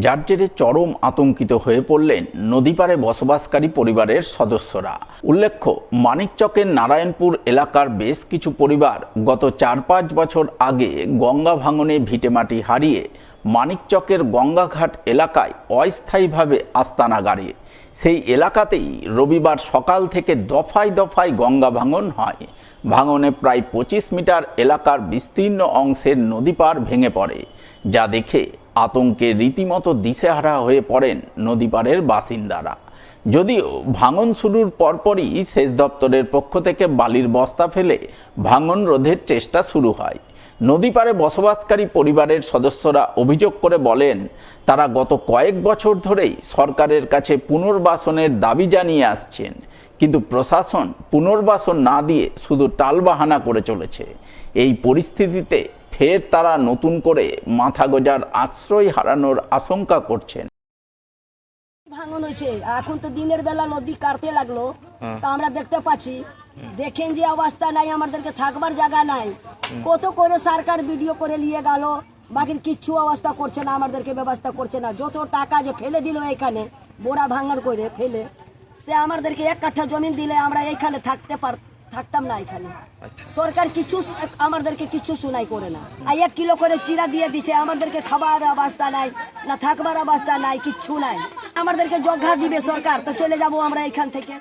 যার জেরে চরম আতঙ্কিত হয়ে পড়লেন নদীপাড়ে বসবাসকারী পরিবারের সদস্যরা। উল্লেখ্য, মানিকচকের নারায়ণপুর এলাকার বেশ কিছু পরিবার গত চার পাঁচ বছর আগে গঙ্গা ভাঙনে ভিটেমাটি হারিয়ে মানিকচকের গঙ্গাঘাট এলাকায় অস্থায়ীভাবে আস্তানা গাড়ে সেই এলাকাতেই রবিবার সকাল থেকে দফায় দফায় গঙ্গা ভাঙন হয়। ভাঙনে প্রায় পঁচিশ মিটার এলাকার বিস্তীর্ণ অংশের নদী পার ভেঙে পড়ে, যা দেখে আতঙ্কে রীতিমতো দিশেহারা হয়ে পড়েন নদীপাড়ের বাসিন্দারা। যদিও ভাঙন শুরুর পরপরই সেচ দপ্তরের পক্ষ থেকে বালির বস্তা ফেলে ভাঙন রোধের চেষ্টা শুরু হয়। নদীপাড়ে বসবাসকারী পরিবারের সদস্যরা অভিযোগ করে বলেন, তারা গত কয়েক বছর ধরেই সরকারের কাছে পুনর্বাসনের দাবি জানিয়ে আসছেন, কিন্তু প্রশাসন পুনর্বাসন না দিয়ে শুধু টালবাহানা করে চলেছে। এই পরিস্থিতিতে ফের তারা নতুন করে মাথা গোজার আশ্রয় হারানোর আশঙ্কা করছেন। ভাঙন হয়েছে। এখন তো দিনের বেলা নদী কাটতে লাগল। তা আমরা দেখতে পাচ্ছি দেখেন যে অবস্থা নাই আমাদেরকে থাকবার জায়গা নাই। কত করে সরকার ভিডিও করে নিয়ে গেল বাকির কিচ্ছু অবস্থা করছে না আমাদেরকে ব্যবস্থা করছে না। যত টাকা যে ফেলে দিল এখানে বোরা ভাঙার করে ফেলে সে আমাদেরকে এক কাঠা জমিন দিলে আমরা এইখানে থাকতে পার থাকতাম না এখানে। সরকার কিছু আমাদেরকে কিছু শুনাই করে না। আর এক কিলো করে চিরা দিয়ে দিচ্ছে আমাদেরকে খাবার অবস্থা নাই না থাকবার অবস্থা নাই কিচ্ছু নাই। আমাদেরকে জঘা দিবে সরকার তো চলে যাব আমরা এখান থেকে।